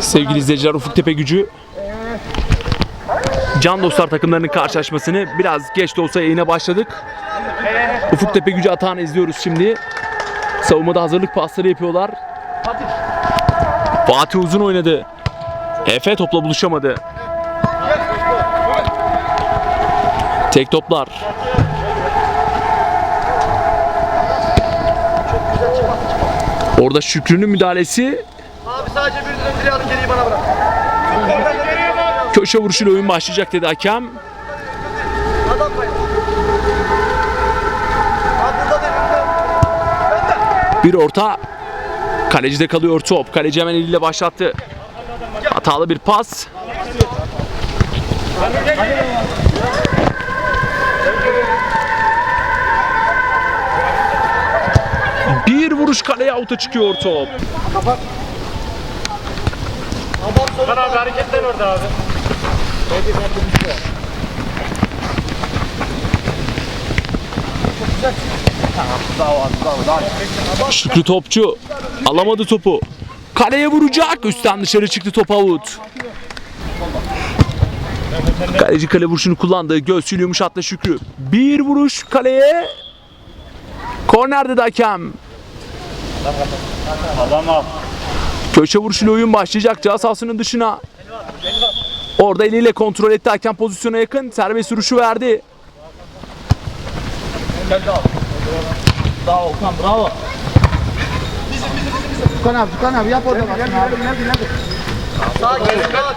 Sevgili izleyiciler Ufuk Tepe gücü Can Dostlar takımlarının karşılaşmasını biraz geç de olsa yayına başladık. Ufuk Tepe gücü atağını izliyoruz şimdi. Savunmada hazırlık pasları yapıyorlar. Fatih uzun oynadı. Efe topla buluşamadı. Tek toplar. Orada Şükrü'nün müdahalesi Abi sadece bir lira geri alın geriyi bana bırak. köşe vuruşuyla oyun başlayacak dedi hakem. Adam payı. Abi burada da Bir orta. Kalecide kalıyor top. Kaleci hemen eliyle başlattı. Hatalı bir pas. Bir vuruş kaleye avuta çıkıyor top. Kan abi hareketler orada abi. Şükrü topçu alamadı topu. Kaleye vuracak. Üstten dışarı çıktı top out. Kaleci kale vuruşunu kullandı. Göğsüyle yumuşattı Şükrü. Bir vuruş kaleye. Kornerde de hakem. Adam al. Köşe vuruşuyla oyun başlayacak. Ceza sahasının dışına. Orada eliyle kontrol etti. Hakem pozisyona yakın. Serbest vuruşu verdi. Tukan abi, Tukan abi yap orada bak. sağ geri kalk.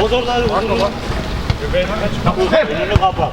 Boz orada vur. Göbeğini kaç. Önünü kapat.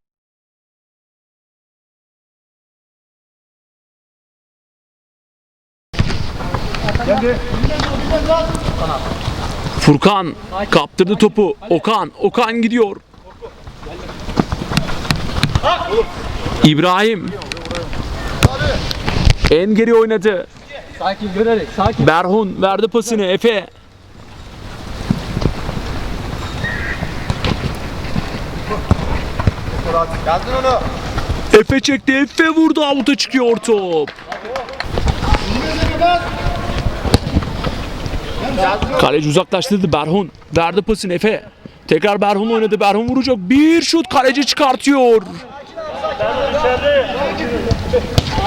Furkan kaptırdı topu. Okan, Okan gidiyor. İbrahim. En geri oynadı. Sakin görerek, sakin. Berhun verdi pasını Efe. Yazdın onu. Efe çekti. Efe vurdu. Avuta çıkıyor top. Kaleci uzaklaştırdı Berhun. Verdi pasını Efe. Tekrar Berhun oynadı. Berhun vuracak. Bir şut kaleci çıkartıyor.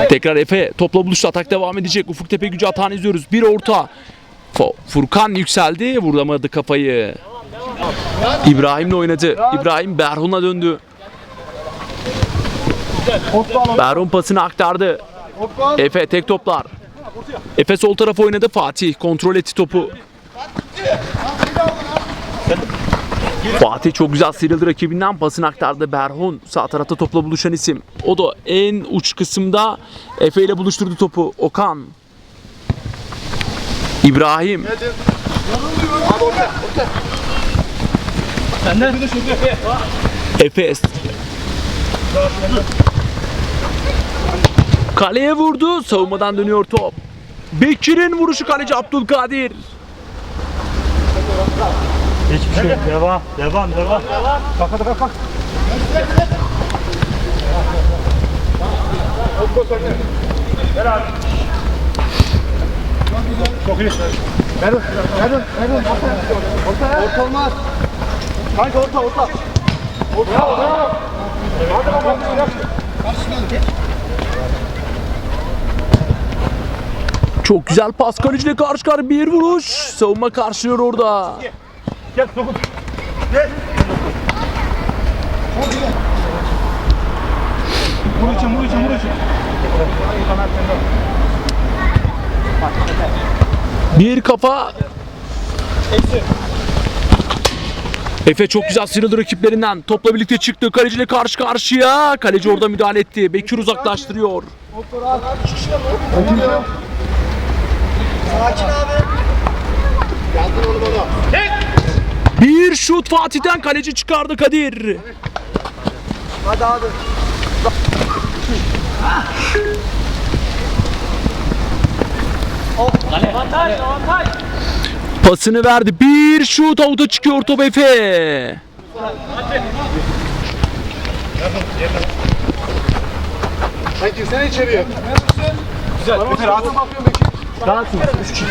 Tekrar Efe topla buluştu. Atak devam edecek. Ufuk Tepe gücü atağını izliyoruz. Bir orta. Furkan yükseldi. Vuramadı kafayı. İbrahim'le oynadı. İbrahim Berhun'a döndü. Berhun pasını aktardı. Efe tek toplar. Efe sol tarafa oynadı. Fatih kontrol etti topu. Fatih çok güzel sıyrıldı rakibinden pasını aktardı. Berhun sağ tarafta topla buluşan isim. O da en uç kısımda Efe ile buluşturdu topu. Okan. İbrahim. Efes. Kaleye vurdu. Savunmadan dönüyor top. Bekir'in vuruşu kaleci Abdülkadir. Hiçbir şey yok. Devam. Devam. Devam. Bak hadi bak bak. Çok iyi. Erun, Erun, Erun. Orta, orta olmaz. Kanka orta orta. Çok güzel pas kaleciyle karşı karşıya bir vuruş. Savunma karşılıyor orada. Gel dokun. Vur için vur için vur için. Bir kafa. Efe çok güzel sıyrıldı rakiplerinden. Topla birlikte çıktı. Kaleciyle karşı karşıya. Kaleci orada müdahale etti. Bekir uzaklaştırıyor. Sakin abi. Yazdın oğlum onu. Bir şut Fatih'ten kaleci çıkardı Kadir. Hadi abi. Pasını verdi. Bir şut avuta çıkıyor top Efe. Hadi girsene içeriye. Güzel. Efe rahat mı. Üç kişi.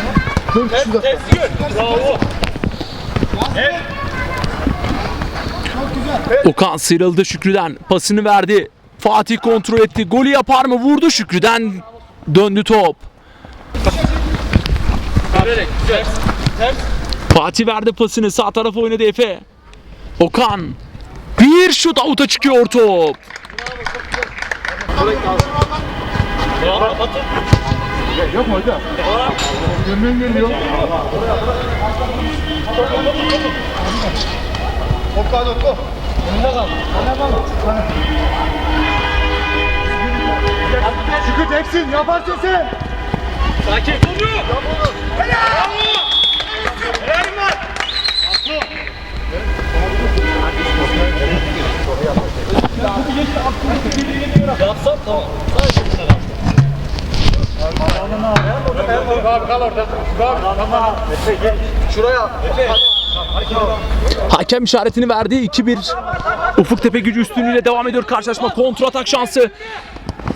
Dört kişi de. Bravo. Okan sıyrıldı Şükrü'den. Pasını verdi. Fatih kontrol etti. Golü yapar mı? Vurdu Şükrü'den. Döndü top. Fatih verdi pasını. Sağ tarafa oynadı Efe. Okan. Bir şut avuta çıkıyor top. Bravo. Kapatın. Yok mu hocam? Gömmen geliyor. Okan oku. Şükrü teksin. Yaparsın sen. Sakin. Vuruyor. Bravo. Helalim var. Yapsam tamam. Sadece bu kadar. Hakem işaretini verdi. 2-1. Ufuk Tepe gücü üstünlüğüyle devam ediyor karşılaşma. Kontra atak şansı.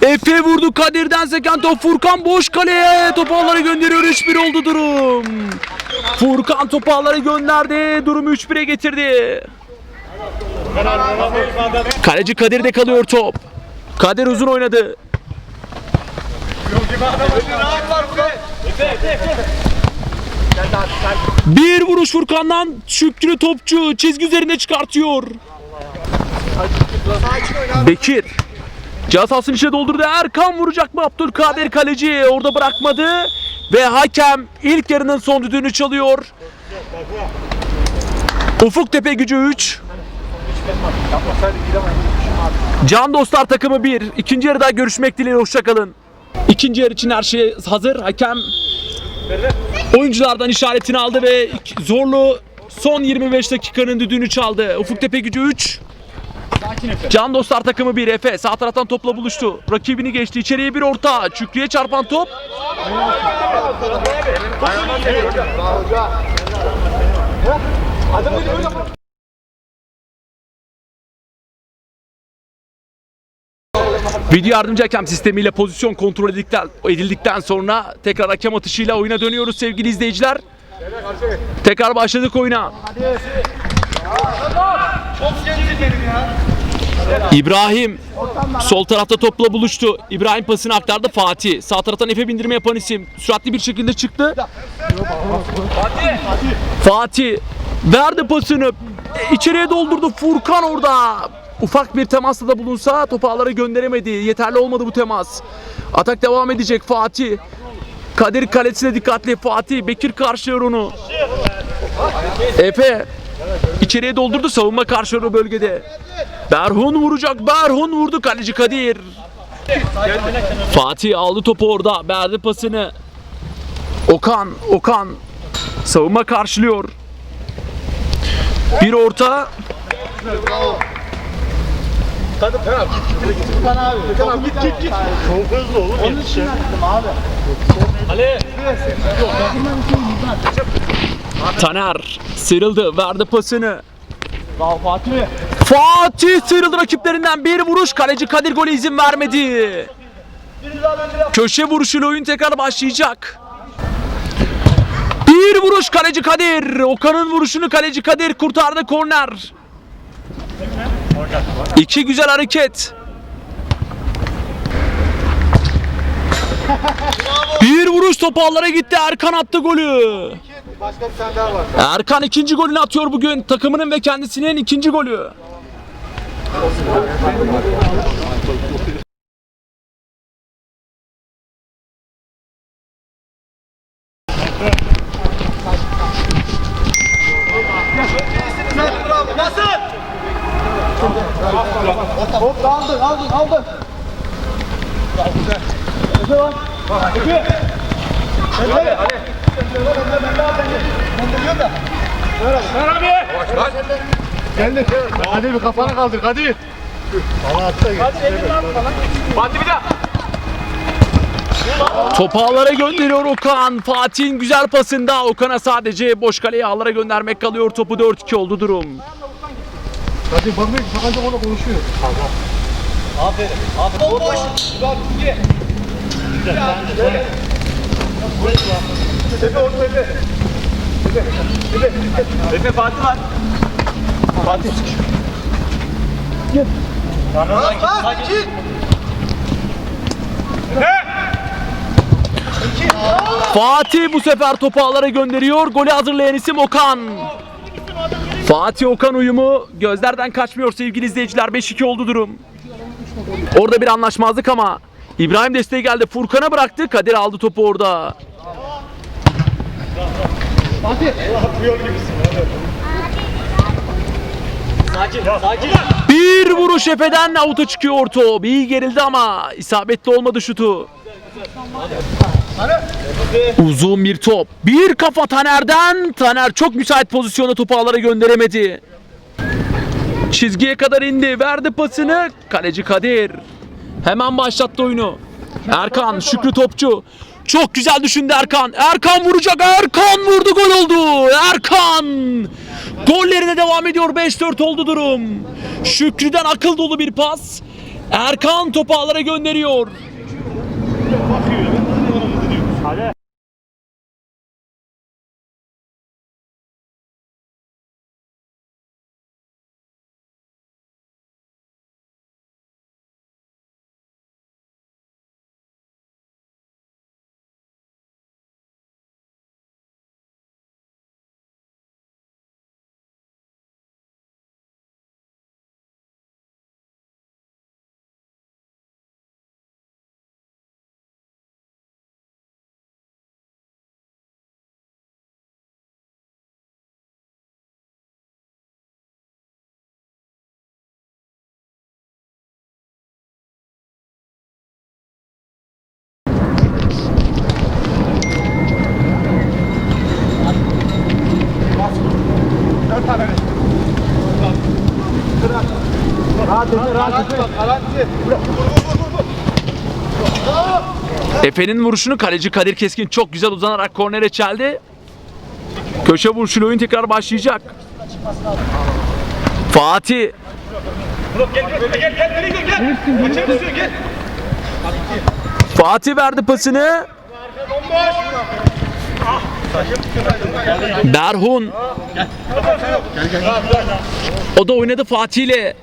Efe vurdu Kadir'den seken top. Furkan boş kaleye. Topu ağlara gönderiyor. 3-1 oldu durum. Furkan topu ağlara gönderdi. Durumu 3-1'e getirdi. Kaleci Kadir'de kalıyor top. Kadir uzun oynadı. Bir vuruş Furkan'dan Şükrü topçu çizgi üzerinde çıkartıyor. Bekir. Cihaz içine doldurdu. Erkan vuracak mı? Abdülkadir kaleci orada bırakmadı. Ve hakem ilk yarının son düdüğünü çalıyor. Ufuk Tepe gücü 3. Can Dostlar takımı 1. İkinci yarıda görüşmek dileğiyle hoşçakalın. İkinci yarı için her şey hazır. Hakem oyunculardan işaretini aldı ve zorlu son 25 dakikanın düdüğünü çaldı. Ufuk Tepe gücü 3. Can Dostlar takımı bir Efe sağ taraftan topla buluştu. Rakibini geçti. İçeriye bir orta. Şükrü'ye çarpan top. Video yardımcı hakem sistemiyle pozisyon kontrol edildikten, edildikten sonra tekrar hakem atışıyla oyuna dönüyoruz sevgili izleyiciler. Tekrar başladık oyuna. İbrahim sol tarafta topla buluştu. İbrahim pasını aktardı Fatih. Sağ taraftan Efe bindirme yapan isim. Süratli bir şekilde çıktı. Fatih verdi pasını. İçeriye doldurdu. Furkan orada. Ufak bir temasla da bulunsa topu ağlara gönderemedi. Yeterli olmadı bu temas. Atak devam edecek Fatih. Kadir kalesine dikkatli Fatih. Bekir karşılıyor onu. Efe içeriye doldurdu savunma karşılıyor o bölgede. Berhun vuracak. Berhun vurdu kaleci Kadir. Fatih aldı topu orada. Verdi pasını. Okan, Okan savunma karşılıyor. Bir orta. Çok hızlı oğlum. Onun için Ali. Taner sıyrıldı. Verdi pasını. Fatih sıyrıldı rakiplerinden bir vuruş. Kaleci Kadir gole izin vermedi. Köşe vuruşuyla oyun tekrar başlayacak. Bir vuruş kaleci Kadir. Okan'ın vuruşunu kaleci Kadir kurtardı korner. İki güzel hareket. Bir vuruş topu ağlara gitti. Erkan attı golü. Başka bir tane daha var. Erkan ikinci golünü atıyor bugün. Takımının ve kendisinin ikinci golü. Geldi. Hadi bir kafana kaldır hadi. Topu ağlara gönderiyor Okan. Fatih'in güzel pasında Okan'a sadece boş kaleye ağlara göndermek kalıyor. Topu 4-2 oldu durum. Hadi bakmayın Hakan orada konuşuyor. Efe Fatih var. Fatih. Fatih bu sefer topu ağlara gönderiyor. Golü hazırlayan isim Okan. Fatih Okan uyumu gözlerden kaçmıyor sevgili izleyiciler. 5-2 oldu durum. Orada bir anlaşmazlık ama İbrahim desteği geldi. Furkan'a bıraktı. Kadir aldı topu orada. Sakin, sakin. Bir vuruş Efe'den avuta çıkıyor top. İyi gerildi ama isabetli olmadı şutu. Uzun bir top. Bir kafa Taner'den. Taner çok müsait pozisyonda topu ağlara gönderemedi. Çizgiye kadar indi. Verdi pasını. Kaleci Kadir. Hemen başlattı oyunu. Erkan, Şükrü Topçu. Çok güzel düşündü Erkan. Erkan vuracak. Erkan vurdu gol oldu. Erkan. Gollerine devam ediyor. 5-4 oldu durum. Şükrü'den akıl dolu bir pas. Erkan topu ağlara gönderiyor. Efe'nin vuruşunu kaleci Kadir Keskin çok güzel uzanarak kornere çeldi. Köşe vuruşuyla oyun tekrar başlayacak. Fatih Fatih verdi pasını. Berhun. O da oynadı Fatih ile.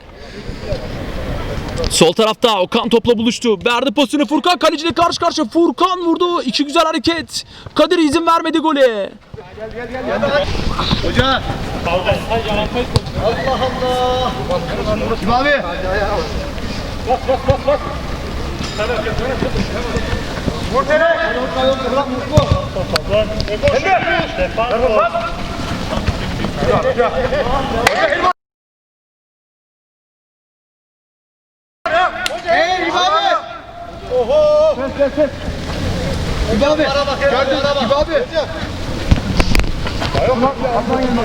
Sol tarafta Okan topla buluştu. Verdi pasını Furkan kaleciyle karşı karşıya. Furkan vurdu. İki güzel hareket. Kadir izin vermedi gole. Hoca. Kim abi? Kim abi? Gördün Kim abi?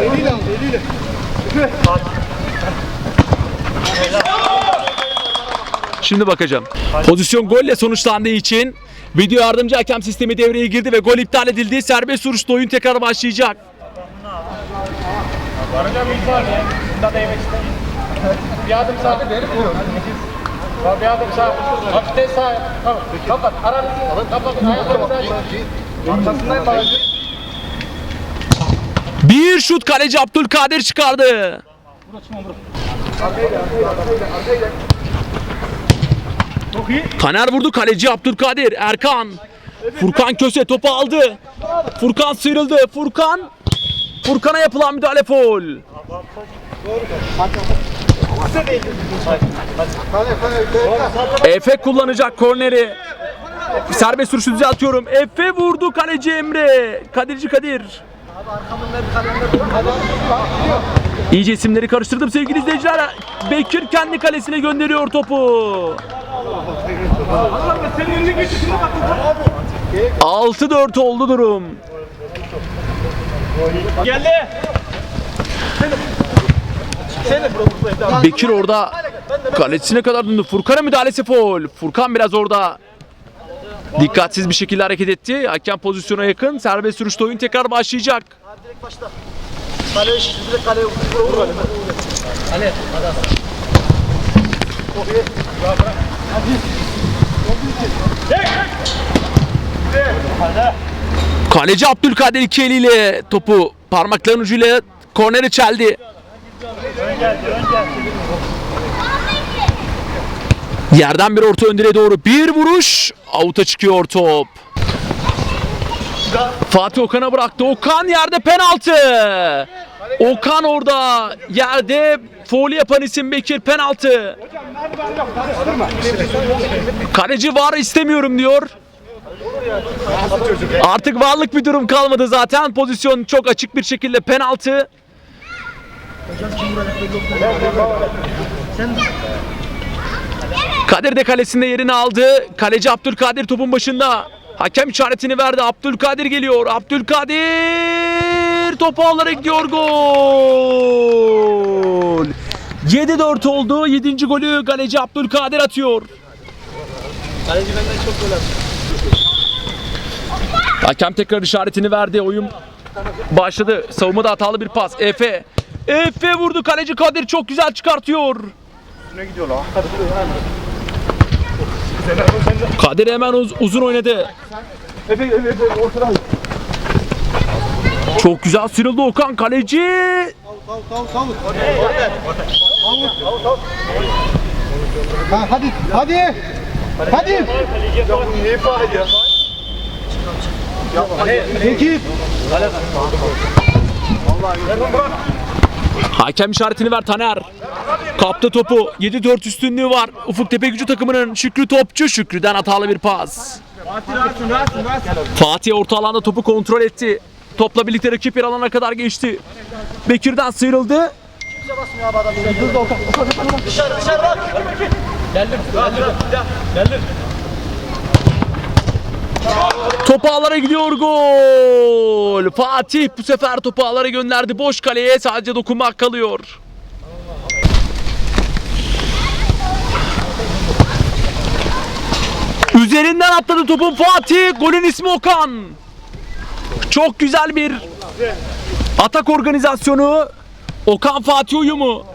Eliyle al, eliyle. Şimdi bakacağım. Pozisyon golle sonuçlandığı için video yardımcı hakem sistemi devreye girdi ve gol iptal edildi. Serbest vuruşta oyun tekrar başlayacak. Bir adım sağ. Bir adım sağ. Hafiften sağ. Tamam. Bir şut kaleci Abdülkadir çıkardı. Taner vurdu kaleci Abdülkadir. Erkan. Furkan Köse topu aldı. Furkan sıyrıldı. Furkan. Furkan'a yapılan müdahale foul. Efe kullanacak korneri. Serbest vuruşu düzeltiyorum. Efe vurdu kaleci Emre. Kadirci Kadir. İyice isimleri karıştırdım sevgili izleyiciler. Bekir kendi kalesine gönderiyor topu. 6-4 oldu durum. Geldi. Bekir orada kalesine kadar döndü. Furkan'a müdahalesi foul. Furkan biraz orada dikkatsiz bir şekilde hareket etti. Hakem pozisyona yakın. Serbest sürüşte oyun tekrar başlayacak. Kaleye şişti direkt kaleye vur. Kaleye. Kaleci Abdülkadir iki eliyle topu parmaklarının ucuyla korneri çeldi. Yerden bir orta öndüre doğru bir vuruş. Avuta çıkıyor top. Fatih Okan'a bıraktı. Okan yerde penaltı. Okan orada yerde foul yapan isim Bekir penaltı. Kaleci var istemiyorum diyor. Artık varlık bir durum kalmadı zaten. Pozisyon çok açık bir şekilde penaltı. Kadir de kalesinde yerini aldı. Kaleci Abdülkadir topun başında. Hakem işaretini verdi. Abdülkadir geliyor. Abdülkadir topu ağlara gidiyor. Gol. 7-4 oldu. 7. golü kaleci Abdülkadir atıyor. Hakem tekrar işaretini verdi. Oyun başladı. Savunmada hatalı bir pas. Efe. Efe vurdu. Kaleci Kadir çok güzel çıkartıyor. Kadir hemen uz- uzun oynadı. Çok güzel sıyrıldı Okan kaleci. Ha, hadi, hadi. Hadi. Neyi faal ya? Peki. Hakem işaretini ver Taner. Kaptı topu. 7-4 üstünlüğü var. Ufuk Tepegücü takımının Şükrü Topçu. Şükrü'den hatalı bir pas. Fatih orta alanda topu kontrol etti. Topla birlikte rakip bir alana kadar geçti. Bekir'den sıyrıldı. Dışarı dışarı bak. Topu ağlara gidiyor gol. Fatih bu sefer topu ağlara gönderdi. Boş kaleye sadece dokunmak kalıyor. Üzerinden atladı topun Fatih. Golün ismi Okan. Çok güzel bir atak organizasyonu. Okan Fatih uyumu.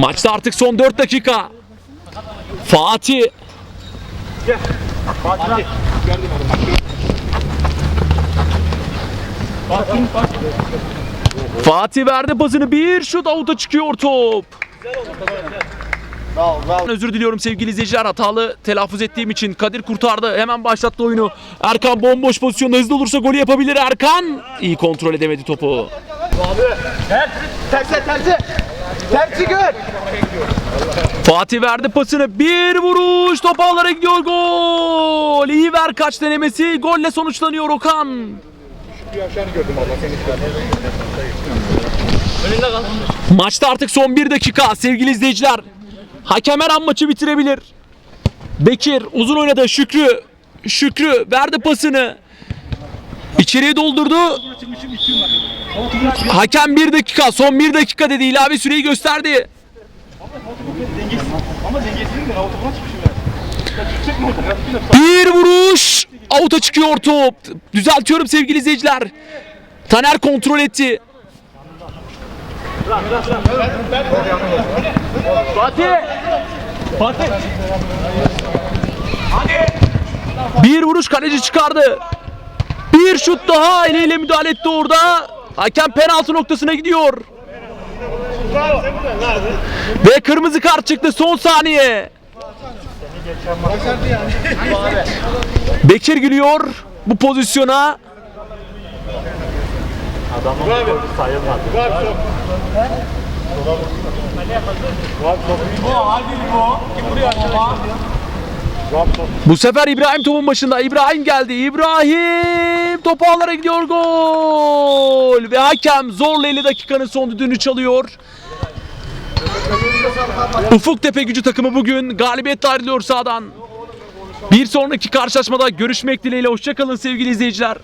Maçta artık son 4 dakika. Fatih. Fatih verdi pasını bir şut avuta çıkıyor top. Özür diliyorum sevgili izleyiciler hatalı telaffuz ettiğim için. Kadir kurtardı. Hemen başlattı oyunu. Erkan bomboş pozisyonda hızlı olursa golü yapabilir Erkan. İyi kontrol edemedi topu. Terse terse. Tersi gör. Fatih verdi pasını. Bir vuruş. Top ağlara gidiyor. Gol. İyi ver kaç denemesi. Golle sonuçlanıyor Okan. Maçta artık son bir dakika sevgili izleyiciler. Hakem her an maçı bitirebilir. Bekir uzun oynadı. Şükrü. Şükrü verdi pasını. İçeriye doldurdu. Hakem bir dakika. Son bir dakika dedi. İlave süreyi gösterdi. Bir vuruş. Avuta çıkıyor top. Düzeltiyorum sevgili izleyiciler. Taner kontrol etti. Fatih. Fatih. Bir vuruş kaleci çıkardı. Bir şut daha eliyle müdahale etti orada. Hakem penaltı noktasına gidiyor. Ve kırmızı kart çıktı son saniye. Bekir gülüyor bu pozisyona. Bu sefer İbrahim topun başında. İbrahim geldi. İbrahim topu ağlara gidiyor gol. Ve hakem zorla 50 dakikanın son düdüğünü çalıyor. Ufuk Tepe gücü takımı bugün galibiyet ayrılıyor sahadan. Bir sonraki karşılaşmada görüşmek dileğiyle. Hoşçakalın sevgili izleyiciler.